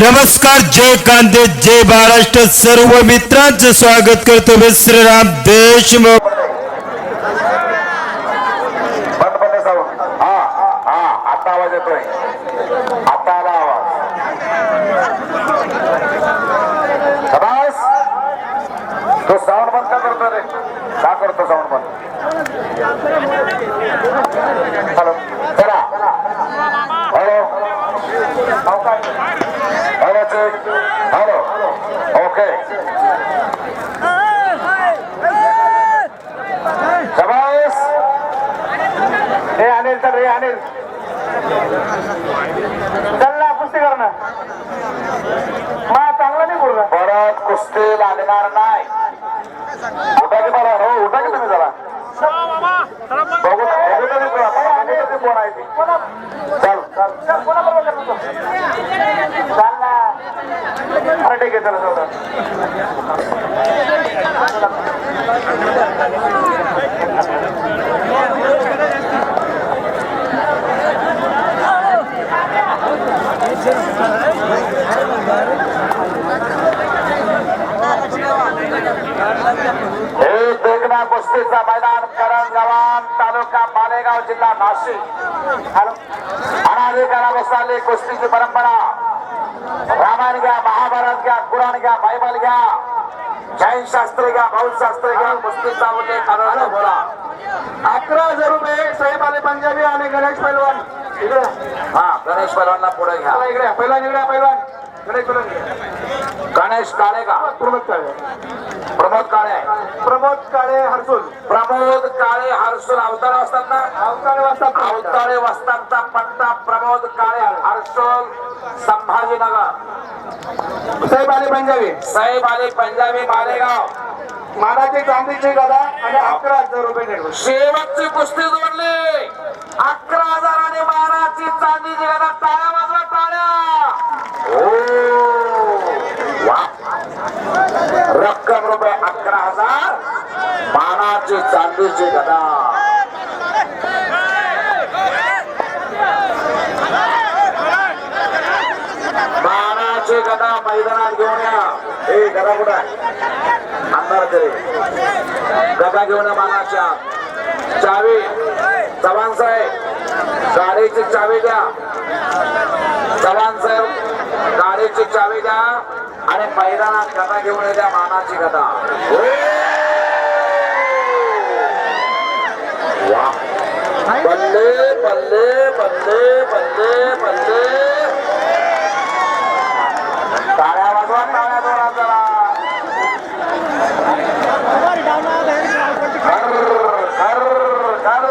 नमस्कार जय कांदे जय महाराष्ट्र. सर्व मित्रांचं स्वागत करतो मी श्रीराम देशमुख आता आवाज येतोय. आता आला आवाज. तो साऊंड बंद का करतो रे? का करतो साऊंड बंद? हॅलो चला. ओके शाबास हे अनिल चल रे अनिल चल ना कुस्ती कर ना मा चांगला नाही बोलला परत कुस्ती लागणार नाही उठा की मला हो उठा की तुम्ही जरा बघू बघू तरी अनिल कधी कोण आहे ती कोणाबरोबर करतो चाल ना अरे ठीक आहे चला चला हे देखना कुस्तीचा मैदान करण जवान तालुका मालेगाव जिल्हा नाशिक. अनाधिकारा बसणारी कुस्तीची परंपरा. रामायण घ्या महाभारत घ्या कुराण घ्या बायबल घ्या. जैन शास्त्र घ्या बौद्ध शास्त्र घ्या कुस्तीचा उल्लेख आढळतो बोला. अकरा हजार रुपये साहेब आले पंजाबी आणि गणेश पैलवान. इकडे हा गणेश पैलवानला पुढे घ्या. इकडे पैलवान इकडे पैलवान. गणेश पैलवान. गणेश काळे का प्रमोद काळे प्रमोद काळे. प्रमोद काळे हरसूल. प्रमोद काळे हरसूल. अवताळे असतात ना? अवताळे वाजतात अवताळे वाजतांचा पट्टा प्रमोद काळे हरसूल. संभाजीनगर. साहेब आले पंजाबी. साहेब आले पंजाबी मालेगाव. मानाची चांदीची गदा आणि अकरा हजार रुपये शेवटची कुस्ती जोडली. अकरा हजार आणि मानाची चांदीची गदा. टाळ्या वाजवा टाळ्या. रक्कम रुपये अकरा हजार. मानाचे चांदीचे गदा. मानाचे गदा मैदानात घेऊन या. हे गदा कुठं आहे? अंधार करे. गदा घेऊन या मानाच्या. चावी. चव्हाण साहेब गाडीची चावी द्या. चव्हाण साहेब गाडीची चावी द्या. आणि मैदानात कथा घेऊन येत्या मानाची कथा. बल्ले बल्ले बल्ले बल्ले बल्ले. टाळ्या वाजवा टाळ्या जोरात जरा. घर घर घर.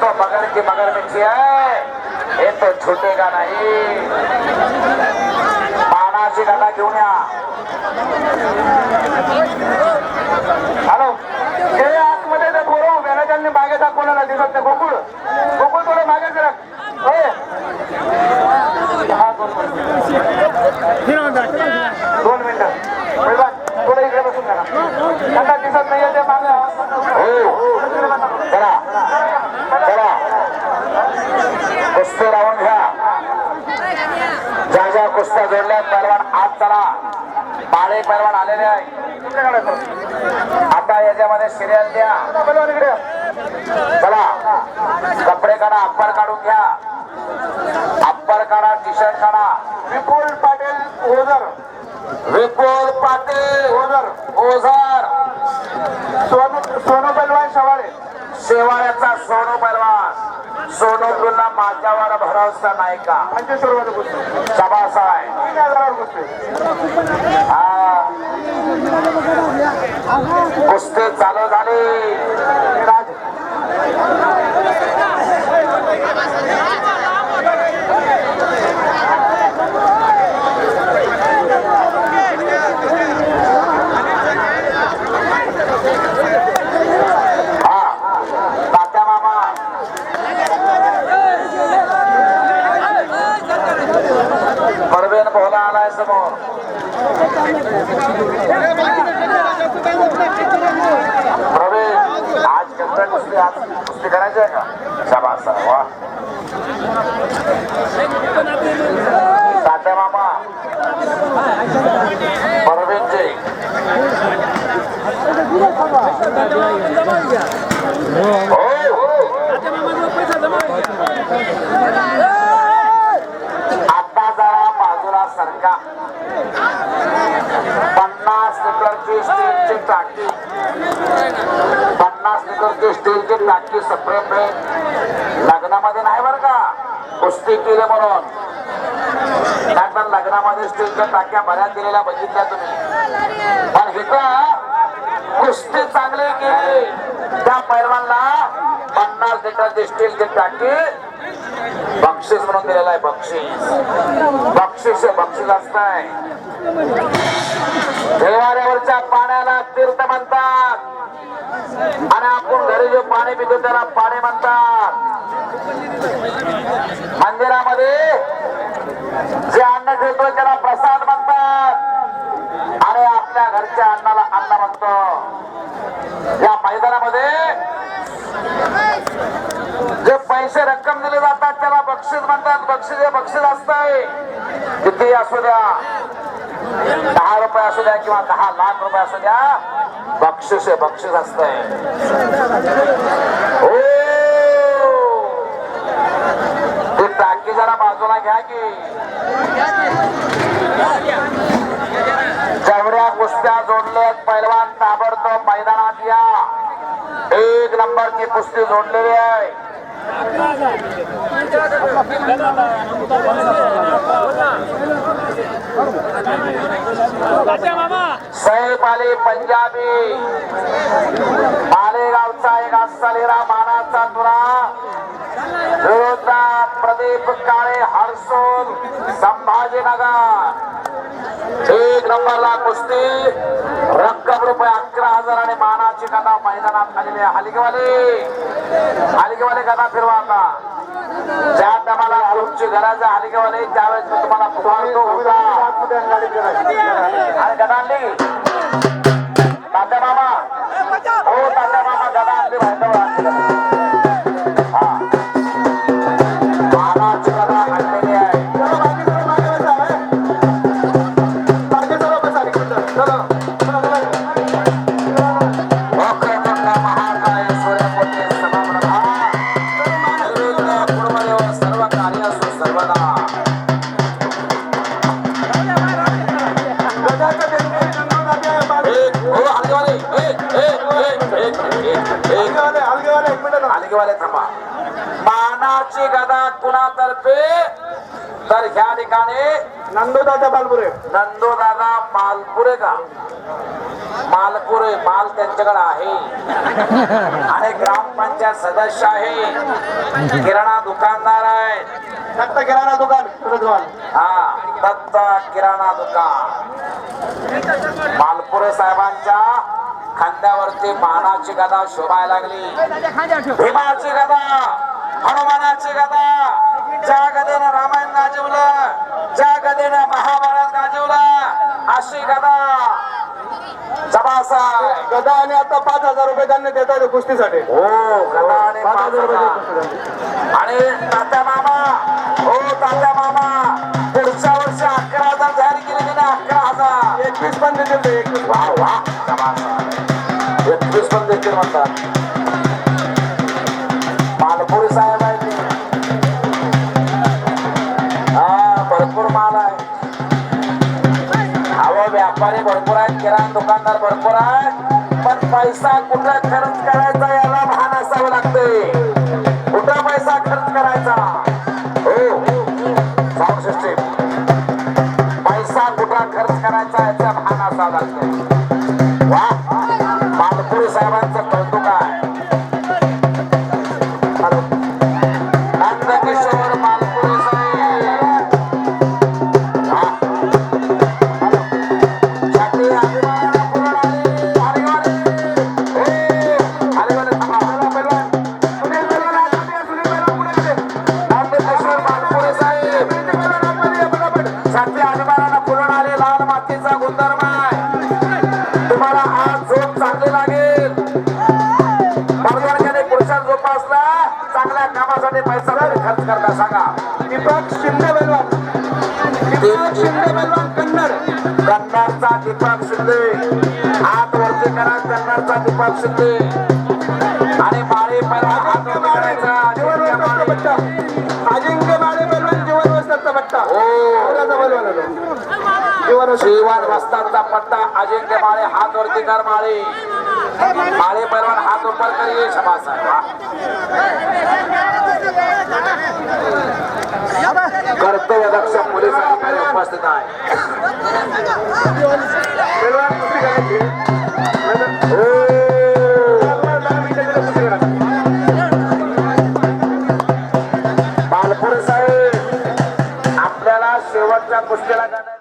तो मगर की मगर मिठी है ये तो छूटेगा नहीं मानाची गदा घेऊन या हॅलो हे आतमध्ये ते पोरं उभे ना त्यांनी मागे जा कोणाला दिसत नाही गोकुळ गोकुळ थोडं मागे जरा होय हा दोन मिनिटं दोन मिनिटं पहिला थोडं इकडे बसून जरा त्यांना दिसत नाहीये ते मागे हो चला चला कुस्ती लावून घ्या. ज्या ज्या कुस्त्या जोडल्या. पैलवान आज चला. बाळे पैलवान आलेले आहे. आता याच्यामध्ये सिरियल द्या. चला. कपडे काढा अप्पर काढून घ्या. अप्पर काढा टी शर्ट काढा. विपुल पाटील ओझर. विपुल पाटील ओझर. ओझर. सोनू सोनू पैलवान शवाळे. शेवाळ्याचा सोनू पैलवान. सोनू माझ्यावर भरोसा नाही का? पंचवीस रुपयाचं पुस्तक शबास आहे तीन हजारावर कुस्ती चालू झाली. आता जरा बाजूला सरका पन्नास लिटरची स्टीलची टाकी पन्नास लिटरची स्टीलची टाकी. सप्रेम लग्नामध्ये नाही बरं का कुस्ती केली म्हणून. लग्नामध्ये स्टीलच्या टाक्या बऱ्याच दिलेल्या बघितल्या तुम्ही. पण हिथं कुस्ती चांगली केली त्या पैलवानला पन्नास लिटरची स्टीलची टाकी. बक्षीस म्हणून दिलेलं आहे बक्षीस. बक्षीस बक्षीस असत देवाऱ्यावरच्या पाण्याला तीर्थ म्हणतात. आणि आपण घरी जे पाणी पितो त्याला पाणी म्हणतात. मंदिरामध्ये जे अन्न ठेवतो त्याला प्रसाद आपल्या घरच्या अन्नाला अन्न म्हणतो या मैदानामध्ये जे पैसे रक्कम दिले जातात त्याला बक्षीस म्हणतात. बक्षीस हे बक्षीस असतंय. किती असू द्या? दहा रुपये असू द्या किंवा दहा लाख रुपये असू द्या बक्षीस हे बक्षीस असतंय हो ते टाकी जरा बाजूला घ्या की जेवढ्या कुस्त्या जोडल्यात पैलवान ताबडतोब मैदानात या एक नंबरची कुस्ती जोडलेली आहे. साहेब आले पंजाबी. मालेगावचा एक असलेला मानाचा तुरा. विरोधा प्रदीप काळे हरसोल संभाजीनगर. एक नंबरला कुस्ती. रक्कम रुपये अकरा हजार आणि मानाची कथा मैदानात आलेली आहे. हलगेवाले. हलगेवाले कथा फिरवा आता. ज्या टायमाला तुमची गरज आहे हलगेवाले त्यावेळेस मी तुम्हाला फुवारतो होता. आणि गदा तात्या मामा. हो तात्या कुणातर्फे तर ह्या ठिकाणी नंदोदादा बालपुरे नंदो दादा मालपुरे का मालपुरे माल त्यांच्याकडे आहे आणि ग्रामपंचायत सदस्य आहे किराणा दुकानदार आहे दत्त किराणा दुकान हा दत्त किराणा दुकान मालपुरे साहेबांच्या खांद्यावरती मानाची गदा शोभायला लागली भीमाची गदा हनुमानाची गदा ज्या गदेनं रामायण गाजवलं. ज्या गदेनं महाभारत गाजवलं. अशी गदा. जबासाय गदा आणि आता पाच हजार रुपये त्यांनी देतात कुस्तीसाठी. हो गदा आणि पाच हजार रुपये. आणि तात्या मामा. हो तात्या मामा. पुढच्या वर्षी अकरा हजार जाहीर केले गेले अकरा हजार. एकवीस पण देतील ते एकवीस. वा वा. जबासाय. एकवीस पण देखील म्हणतात. पण पैसा कुठं खर्च करायचा याला? शिंदे बेलवान दीपक शिंदे बेलवान कन्नड कन्नडचा दीपक शिंदे हात वरती करा कन्नडचा दीपक शिंदे आणि माळी पहिला हात अजिंक्य पट्टा अजिंक्य माळे बेलवान जीवन वस्ताचा पट्टा हो. जीवन वस्ताचा. पट्टा अजिंक्य माळे हात वरती कर माळे माळे पैलवान हात उपर करिए शबास आहे कर्तव्यदक्ष पोलीस अधिकारी उपस्थित आहे.